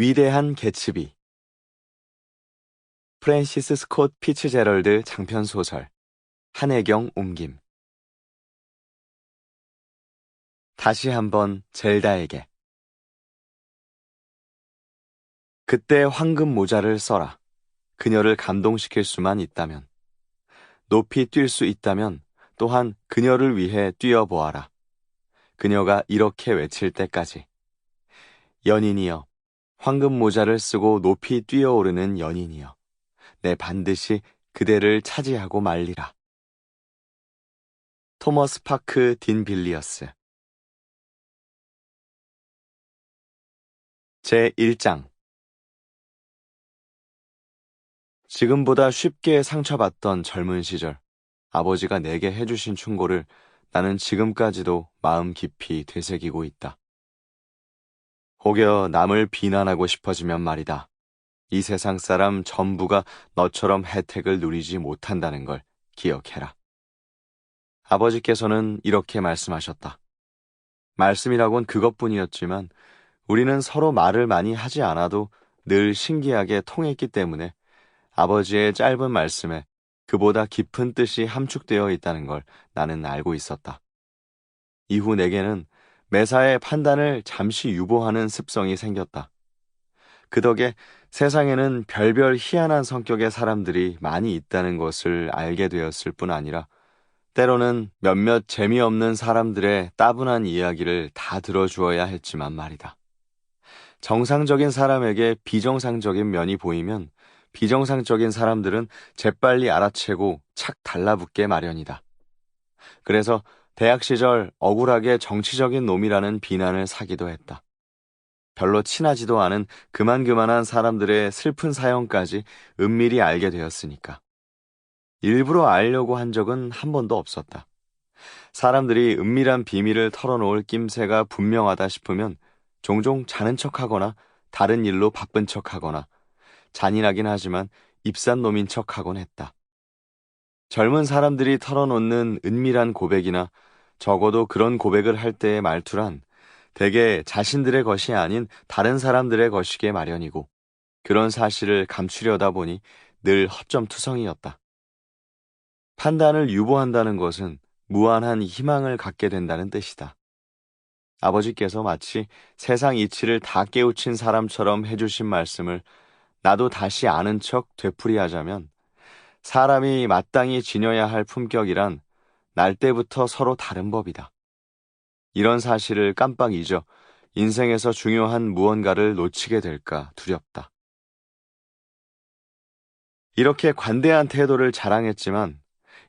위대한 개츠비. 프랜시스 스콧 피츠제럴드 장편 소설. 한혜경 옮김. 다시 한번 젤다에게. 그때 황금 모자를 써라. 그녀를 감동시킬 수만 있다면. 높이 뛸 수 있다면 또한 그녀를 위해 뛰어보아라. 그녀가 이렇게 외칠 때까지. 연인이여 황금 모자를 쓰고 높이 뛰어오르는 연인이여. 내 반드시 그대를 차지하고 말리라. 토머스 파크 딘 빌리어스 제1장 지금보다 쉽게 상처받던 젊은 시절, 아버지가 내게 해주신 충고를 나는 지금까지도 마음 깊이 되새기고 있다. 혹여 남을 비난하고 싶어지면 말이다. 이 세상 사람 전부가 너처럼 혜택을 누리지 못한다는 걸 기억해라. 아버지께서는 이렇게 말씀하셨다. 말씀이라곤 그것뿐이었지만 우리는 서로 말을 많이 하지 않아도 늘 신기하게 통했기 때문에 아버지의 짧은 말씀에 그보다 깊은 뜻이 함축되어 있다는 걸 나는 알고 있었다. 이후 내게는 매사의 판단을 잠시 유보하는 습성이 생겼다. 그 덕에 세상에는 별별 희한한 성격의 사람들이 많이 있다는 것을 알게 되었을 뿐 아니라 때로는 몇몇 재미없는 사람들의 따분한 이야기를 다 들어주어야 했지만 말이다. 정상적인 사람에게 비정상적인 면이 보이면 비정상적인 사람들은 재빨리 알아채고 착 달라붙게 마련이다. 그래서 대학 시절 억울하게 정치적인 놈이라는 비난을 사기도 했다. 별로 친하지도 않은 그만그만한 사람들의 슬픈 사연까지 은밀히 알게 되었으니까. 일부러 알려고 한 적은 한 번도 없었다. 사람들이 은밀한 비밀을 털어놓을 낌새가 분명하다 싶으면 종종 자는 척 하거나 다른 일로 바쁜 척 하거나 잔인하긴 하지만 입산 놈인 척 하곤 했다. 젊은 사람들이 털어놓는 은밀한 고백이나 적어도 그런 고백을 할 때의 말투란 대개 자신들의 것이 아닌 다른 사람들의 것이게 마련이고 그런 사실을 감추려다 보니 늘 허점투성이었다. 판단을 유보한다는 것은 무한한 희망을 갖게 된다는 뜻이다. 아버지께서 마치 세상 이치를 다 깨우친 사람처럼 해주신 말씀을 나도 다시 아는 척 되풀이하자면 사람이 마땅히 지녀야 할 품격이란 날 때부터 서로 다른 법이다. 이런 사실을 깜빡 잊어 인생에서 중요한 무언가를 놓치게 될까 두렵다. 이렇게 관대한 태도를 자랑했지만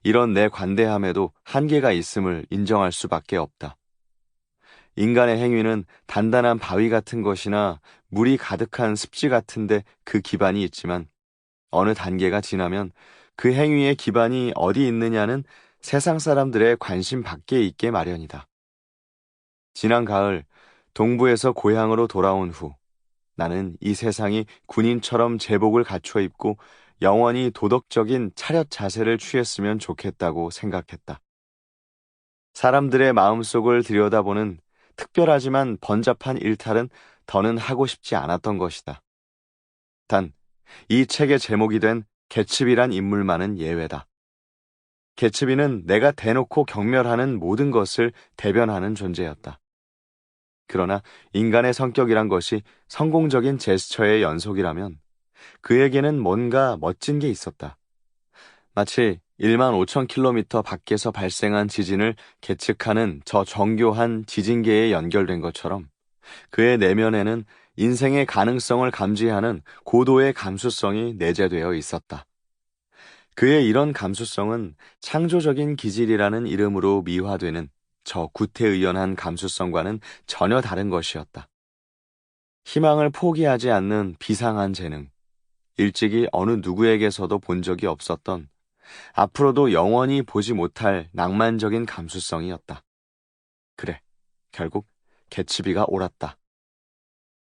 이런 내 관대함에도 한계가 있음을 인정할 수밖에 없다. 인간의 행위는 단단한 바위 같은 것이나 물이 가득한 습지 같은데 그 기반이 있지만 어느 단계가 지나면 그 행위의 기반이 어디 있느냐는 세상 사람들의 관심 밖에 있게 마련이다. 지난 가을 동부에서 고향으로 돌아온 후 나는 이 세상이 군인처럼 제복을 갖춰 입고 영원히 도덕적인 차렷 자세를 취했으면 좋겠다고 생각했다. 사람들의 마음속을 들여다보는 특별하지만 번잡한 일탈은 더는 하고 싶지 않았던 것이다. 단, 이 책의 제목이 된 개츠비란 인물만은 예외다. 개츠비는 내가 대놓고 경멸하는 모든 것을 대변하는 존재였다. 그러나 인간의 성격이란 것이 성공적인 제스처의 연속이라면 그에게는 뭔가 멋진 게 있었다. 마치 1만 5천 킬로미터 밖에서 발생한 지진을 계측하는 저 정교한 지진계에 연결된 것처럼 그의 내면에는 인생의 가능성을 감지하는 고도의 감수성이 내재되어 있었다. 그의 이런 감수성은 창조적인 기질이라는 이름으로 미화되는 저 구태의연한 감수성과는 전혀 다른 것이었다. 희망을 포기하지 않는 비상한 재능, 일찍이 어느 누구에게서도 본 적이 없었던 앞으로도 영원히 보지 못할 낭만적인 감수성이었다. 그래, 결국 개츠비가 옳았다.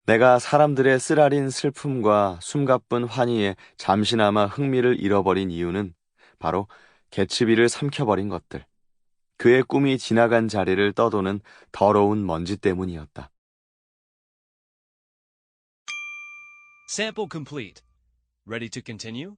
내가 사람들의 쓰라린 슬픔과 숨가쁜 환희에 잠시나마 흥미를 잃어버린 이유는 바로 개츠비를 삼켜버린 것들. 그의 꿈이 지나간 자리를 떠도는 더러운 먼지 때문이었다. Sample complete. Ready to continue?